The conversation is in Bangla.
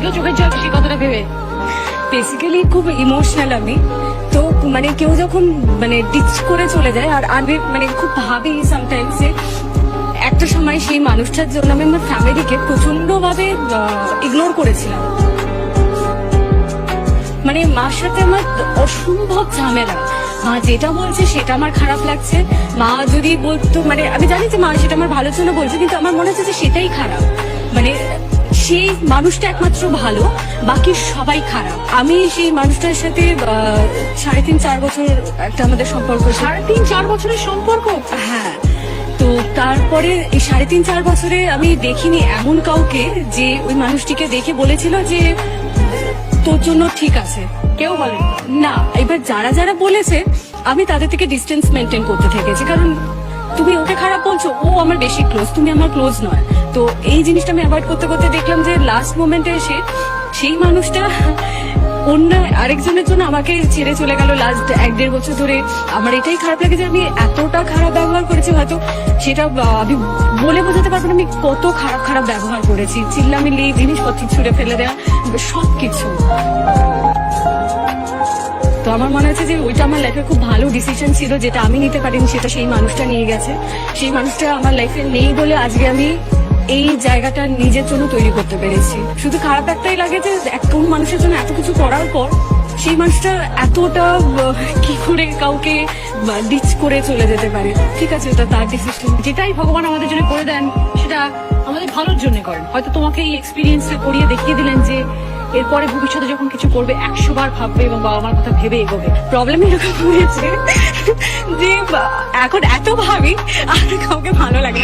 এসেছিল চোখের জল সেই কথাটা ভেবে। বেসিক্যালি খুব ইমোশনাল আমি। তো মানে কেউ যখন মানে ডিচ করে চলে যায়, আর আমি মানে খুব ভাবি সামটাইমস যে একটা সময় সেই মানুষটার জন্য আমি আমার ফ্যামিলিকে প্রচণ্ড ভাবে ইগনোর করেছিলাম। মানে মার সাথে আমার অসম্ভব ঝামেলা। মা যেটা বলছে সেটা আমার খারাপ লাগছে। মা যদি বলতো মানে আমি জানি যে মা সেটা আমার ভালোর জন্য বলছে, কিন্তু আমার মনে হচ্ছে যে সেটাই খারাপ। মানে সেই মানুষটা একমাত্র ভালো বাকি সবাই খারাপ। আমি সেই মানুষটার সাথে সাড়ে তিন চার বছর একটা আমাদের সম্পর্ক সাড়ে তিন চার বছরের সম্পর্ক? হ্যাঁ তো তারপরে এই সাড়ে তিন চার বছরে আমি দেখিনি এমন কাউকে যে ওই মানুষটিকে দেখে বলেছিল যে তোর জন্য ঠিক আছে। কেউ বলে না এবার যারা যারা বলেছে আমি তাদের থেকে ডিস্টেন্স মেনটেন করতে থেকেছি। কারণ তুমি ওকে খারাপ বলছো, ও আমার বেশি ক্লোজ তুমি আমার ক্লোজ নয়। তো এই জিনিসটা আমি অ্যাভয়েড করতে করতে দেখলাম যে লাস্ট মোমেন্টে এসে সেই মানুষটা অন্য আরেকজনের জন্য আমাকে ছেড়ে চলে গেল লাস্ট এক দেড় বছর ধরে। আমার এটাই খারাপ লাগে যে আমি এতটা খারাপ ব্যবহার করেছি হয়তো সেটা আমি বলে বোঝাতে পারব না, আমি কত খারাপ খারাপ ব্যবহার করেছি। চিল্লামিল্লি, জিনিসপত্র ছুড়ে ফেলে দেওয়া, সবকিছু। তো আমার মনে হচ্ছে যে ওইটা আমার লাইফে খুব ভালো ডিসিশন ছিল, যেটা আমি নিতে পারিনি, সেটা সেই মানুষটা নিয়ে গেছে। সেই মানুষটা আমার লাইফে নেই বলে আজকে আমি এই জায়গাটা নিজের জন্য তৈরি করতে পেরেছি। শুধু খারাপ একটাই লাগে যে কোন মানুষের জন্য এত কিছু করার পর সেই মানুষটা এতটা কি করে কাউকে ডিচ করে চলে যেতে পারে। ঠিক আছে, এটা তার ডিসিশন যেটাই ভগবান আমাদের জন্য করে দেন, সেটা আমাদের ভালোর জন্য করেন। হয়তো তোমাকে এই এক্সপিরিয়েন্সটা করিয়ে দেখিয়ে দিলেন যে এরপরে ভবিষ্যতে যখন কিছু করবে একশো বার ভাববে এবং বাবা মার কথা ভেবে এগোবে প্রবলেম এরকম হয়েছে যে এখন এত ভাবি, আর কাউকে ভালো লাগে।